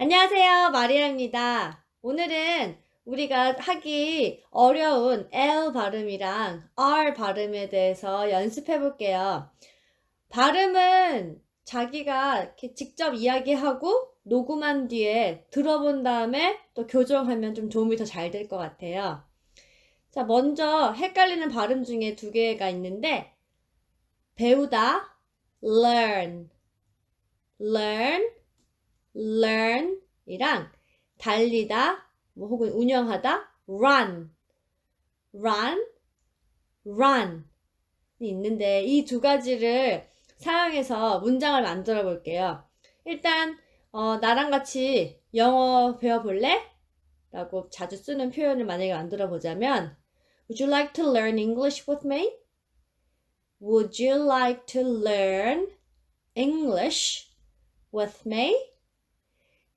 안녕하세요. 마리아입니다. 오늘은 우리가 하기 어려운 L 발음이랑 R 발음에 대해서 연습해 볼게요. 발음은 자기가 직접 이야기하고 녹음한 뒤에 들어본 다음에 또 교정하면 좀 도움이 더 잘 될 것 같아요. 자, 먼저 헷갈리는 발음 중에 두 개가 있는데, 배우다, learn, learn, learn 이랑 달리다 뭐 혹은 운영하다 run run run 이 있는데 이 두 가지를 사용해서 문장을 만들어 볼게요. 일단 어, 나랑 같이 영어 배워 볼래? 라고 자주 쓰는 표현을 만약에 만들어 보자면 Would you like to learn English with me? Would you like to learn English with me?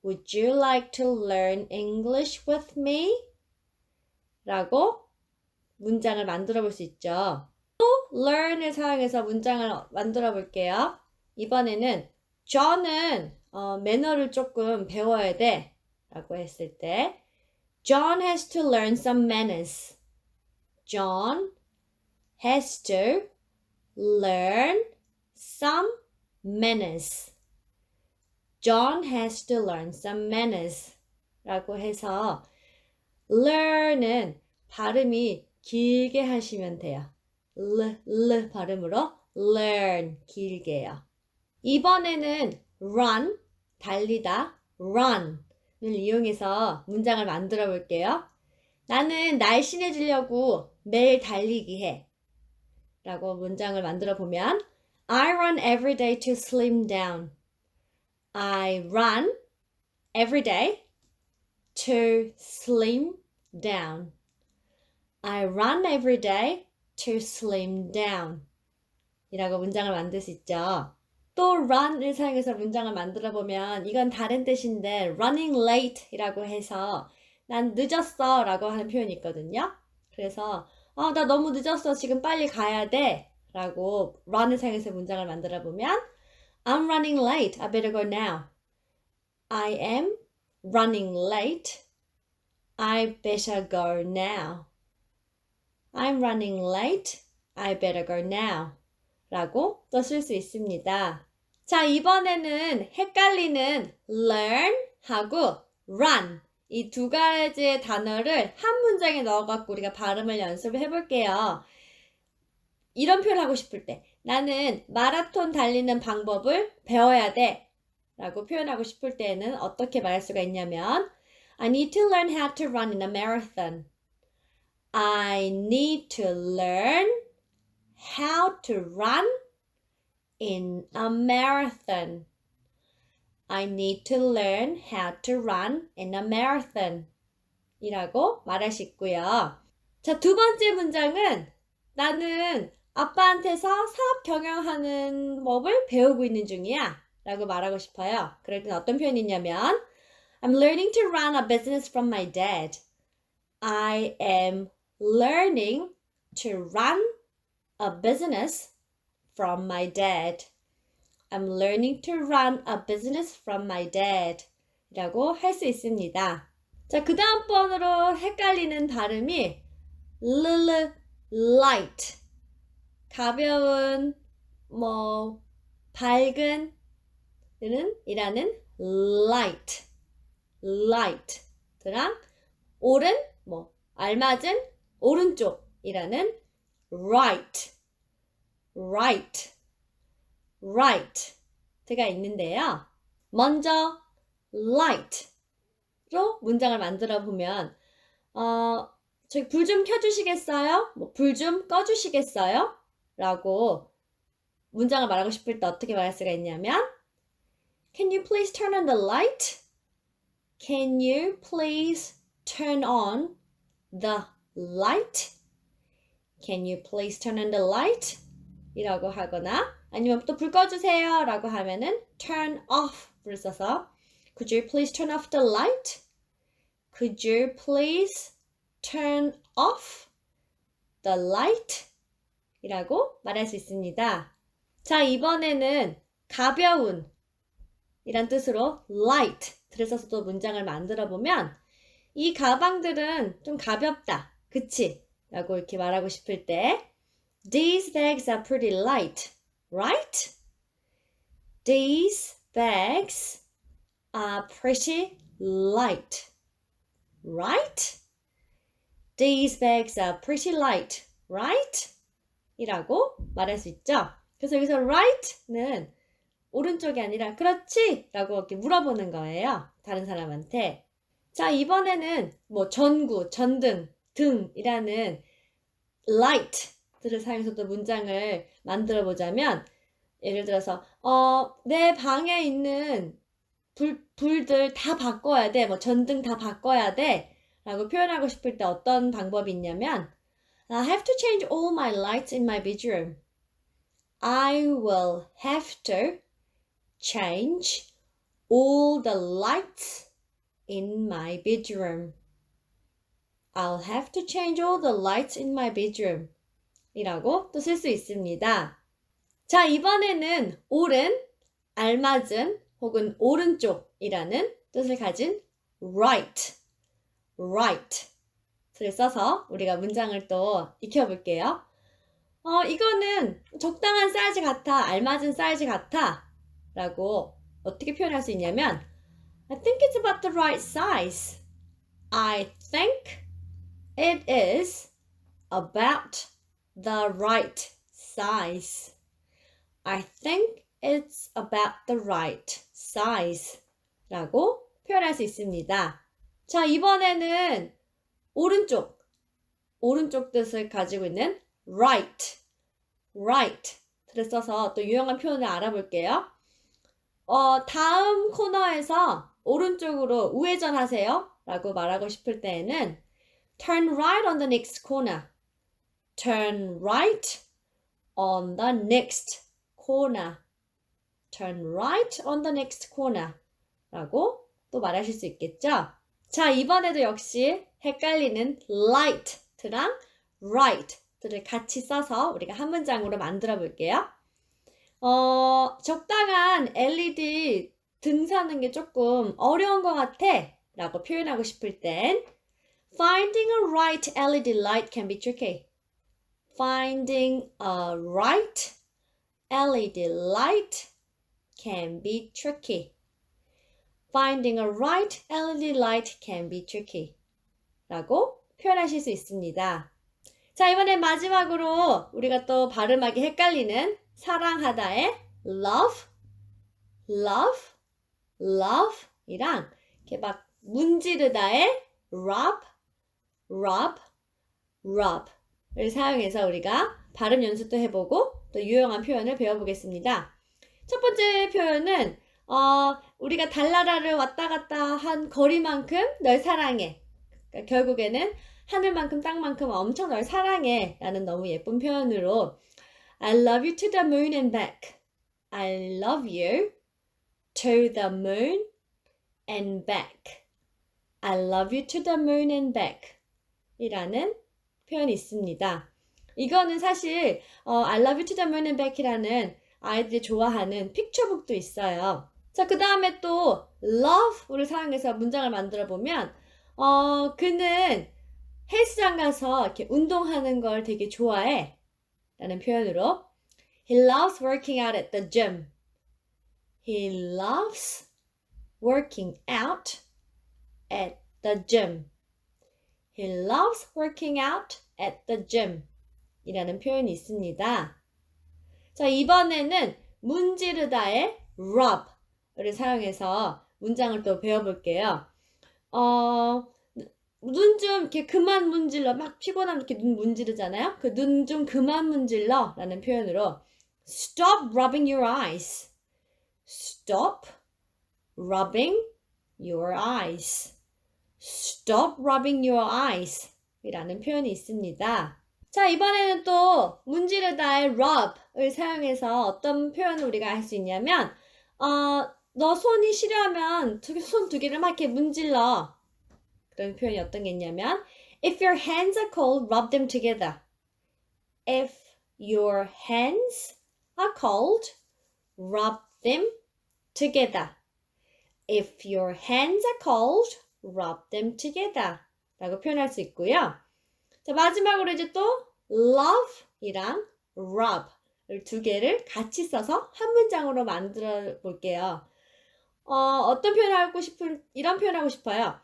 Would you like to learn English with me? 라고 문장을 만들어 볼 수 있죠. 또 learn을 사용해서 문장을 만들어 볼게요. 이번에는 John은 어, 매너를 조금 배워야 돼 라고 했을 때 John has to learn some manners. John has to learn some manners. John has to learn some manners. 라고 해서 learn은 발음이 길게 하시면 돼요. l, l 발음으로 learn 길게요. 이번에는 run 달리다 run을 이용해서 문장을 만들어 볼게요. 나는 날씬해지려고 매일 달리기 해. 라고 문장을 만들어 보면 I run every day to slim down. I run every day to slim down. I run every day to slim down. 이라고 문장을 만들 수 있죠. 또 run을 사용해서 문장을 만들어 보면 이건 다른 뜻인데 running late 이라고 해서 난 늦었어 라고 하는 표현이 있거든요. 그래서 어, 나 너무 늦었어. 지금 빨리 가야 돼. 라고 run을 사용해서 문장을 만들어 보면 I'm running late. I better go now. I am running late. I better go now. I'm running late. I better go now. 라고 또 쓸 수 있습니다. 자, 이번에는 헷갈리는 learn 하고 run 이 두 가지의 단어를 한 문장에 넣어갖고 우리가 발음을 연습을 해볼게요. 이런 표현 하고 싶을 때 나는 마라톤 달리는 방법을 배워야 돼 라고 표현하고 싶을 때는 어떻게 말할 수가 있냐면 I need to learn how to run in a marathon. I need to learn how to run in a marathon. I need to learn how to run in a marathon. 이라고 말할 수 있고요. 자, 두 번째 문장은 나는 아빠한테서 사업 경영하는 법을 배우고 있는 중이야. 라고 말하고 싶어요. 그럴 땐 어떤 표현이 있냐면 I'm learning to run a business from my dad. I am learning to run a business from my dad. I'm learning to run a business from my dad. 라고 할 수 있습니다. 자, 그 다음 번으로 헷갈리는 발음이 l, light. 가벼운, 뭐, 밝은, 는 이라는 light, light. 랑 오른, 뭐, 알맞은, 오른쪽이라는 right, right, right가 있는데요. 먼저 light로 문장을 만들어 보면 어, 저기 불 좀 켜주시겠어요? 뭐 불 좀 꺼주시겠어요? 라고 문장을 말하고 싶을 때 어떻게 말할 수가 있냐면 Can you please turn on the light? Can you please turn on the light? Can you please turn on the light? 이라고 하거나 아니면 또 불 꺼주세요 라고 하면은 turn off 불 써서 Could you please turn off the light? Could you please turn off the light? 이라고 말할 수 있습니다. 자, 이번에는 가벼운 이란 뜻으로 light 들을 써서도 문장을 만들어 보면 이 가방들은 좀 가볍다. 그치? 라고 이렇게 말하고 싶을 때 These bags are pretty light, right? These bags are pretty light, right? These bags are pretty light, right? 이라고 말할 수 있죠. 그래서 여기서 right는 오른쪽이 아니라 그렇지? 라고 이렇게 물어보는 거예요. 다른 사람한테. 자, 이번에는 뭐 전구, 전등, 등이라는 light들을 사용해서도 문장을 만들어 보자면 예를 들어서 어, 내 방에 있는 불, 불들 다 바꿔야 돼. 뭐 전등 다 바꿔야 돼. 라고 표현하고 싶을 때 어떤 방법이 있냐면 I have to change all my lights in my bedroom. I will have to change all the lights in my bedroom. I'll have to change all the lights in my bedroom. 이라고 또 쓸 수 있습니다. 자, 이번에는 오른, 알맞은 혹은 오른쪽이라는 뜻을 가진 right, right 를 써서 우리가 문장을 또 익혀볼게요. 어, 이거는 적당한 사이즈 같아, 알맞은 사이즈 같아 라고 어떻게 표현할 수 있냐면 I think it's about the right size. I think it is about the right size. I think it's about the right size. 라고 표현할 수 있습니다. 자, 이번에는 오른쪽, 오른쪽 뜻을 가지고 있는 right, right 를 써서 또 유용한 표현을 알아볼게요. 어, 다음 코너에서 오른쪽으로 우회전하세요 라고 말하고 싶을 때에는 turn right on the next corner. turn right on the next corner. turn right on the next corner. 라고 또 말하실 수 있겠죠? 자, 이번에도 역시 헷갈리는 light랑 right들을 같이 써서 우리가 한 문장으로 만들어 볼게요. 어, 적당한 LED 등 사는 게 조금 어려운 것 같아 라고 표현하고 싶을 땐 Finding a right LED light can be tricky. Finding a right LED light can be tricky. Finding a right LED light can be tricky. 라고 표현하실 수 있습니다. 자, 이번엔 마지막으로 우리가 또 발음하기 헷갈리는 사랑하다의 love, love, love 이랑 이렇게 막 문지르다의 rub, rub, rub을 사용해서 우리가 발음 연습도 해보고 또 유용한 표현을 배워보겠습니다. 첫 번째 표현은 어, 우리가 달나라를 왔다 갔다 한 거리만큼 널 사랑해. 그러니까 결국에는 하늘만큼 땅만큼 엄청 널 사랑해 라는 너무 예쁜 표현으로 I love you to the moon and back. I love you to the moon and back. I love you to the moon and back. 이라는 표현이 있습니다. 이거는 사실 어, I love you to the moon and back이라는 아이들이 좋아하는 픽처북도 있어요. 자, 그 다음에 또 love를 사용해서 문장을 만들어 보면 어, 그는 헬스장 가서 이렇게 운동하는 걸 되게 좋아해. 라는 표현으로 He loves working out at the gym. He loves working out at the gym. He loves working out at the gym. 이라는 표현이 있습니다. 자, 이번에는 문지르다의 rub 를 사용해서 문장을 또 배워볼게요. 어, 눈 좀 이렇게 그만 문질러. 막 피곤하면 이렇게 눈 문지르잖아요? 그 눈 좀 그만 문질러. 라는 표현으로 Stop rubbing your eyes. Stop rubbing your eyes. Stop rubbing your eyes. 이라는 표현이 있습니다. 자, 이번에는 또 문지르다의 rub을 사용해서 어떤 표현을 우리가 할 수 있냐면, 어, 너 손이 시려면 손 두 개를 막 이렇게 문질러. 그런 표현이 어떤 게 있냐면, if your hands are cold, rub them together. If your hands are cold, rub them together. If your hands are cold, rub them together. 라고 표현할 수 있고요. 자, 마지막으로 이제 또 love이랑 rub 두 개를 같이 써서 한 문장으로 만들어 볼게요. 어, 어떤 표현하고 싶은, 이런 표현하고 싶어요.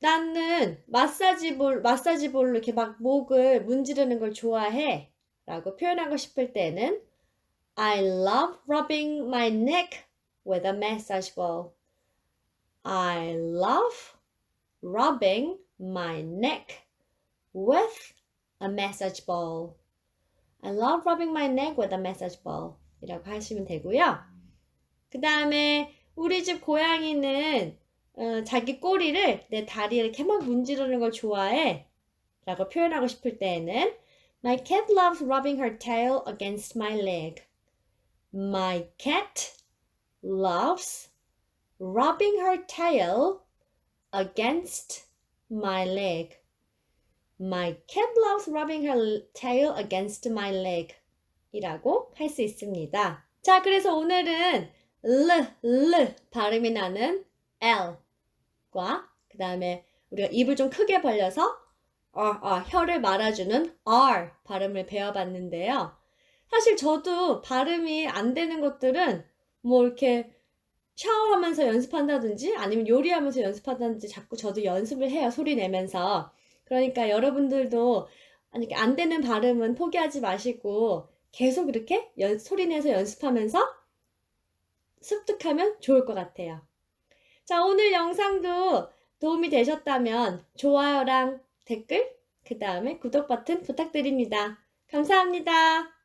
나는 마사지 볼, 마사지 볼로 이렇게 막 목을 문지르는 걸 좋아해. 라고 표현하고 싶을 때는 I love rubbing my neck with a massage ball. I love rubbing my neck with a massage ball. I love rubbing my neck with a massage ball. 이라고 하시면 되고요. 그 다음에 우리 집 고양이는 어, 자기 꼬리를 내 다리에 이렇게 막 문지르는 걸 좋아해. 라고 표현하고 싶을 때에는 My cat loves rubbing her tail against my leg. My cat loves rubbing her tail against my leg. My cat loves rubbing her tail against my leg. 이라고 할 수 있습니다. 자, 그래서 오늘은 르, 르 발음이 나는 L과 그 다음에 우리가 입을 좀 크게 벌려서 어, 어, 혀를 말아주는 R 발음을 배워봤는데요. 사실 저도 발음이 안 되는 것들은 뭐 이렇게 샤워하면서 연습한다든지 아니면 요리하면서 연습한다든지 자꾸 저도 연습을 해요. 소리 내면서. 그러니까 여러분들도 안 되는 발음은 포기하지 마시고 계속 이렇게 연, 소리 내서 연습하면서 습득하면 좋을 것 같아요. 자, 오늘 영상도 도움이 되셨다면 좋아요랑 댓글, 그 다음에 구독 버튼 부탁드립니다. 감사합니다.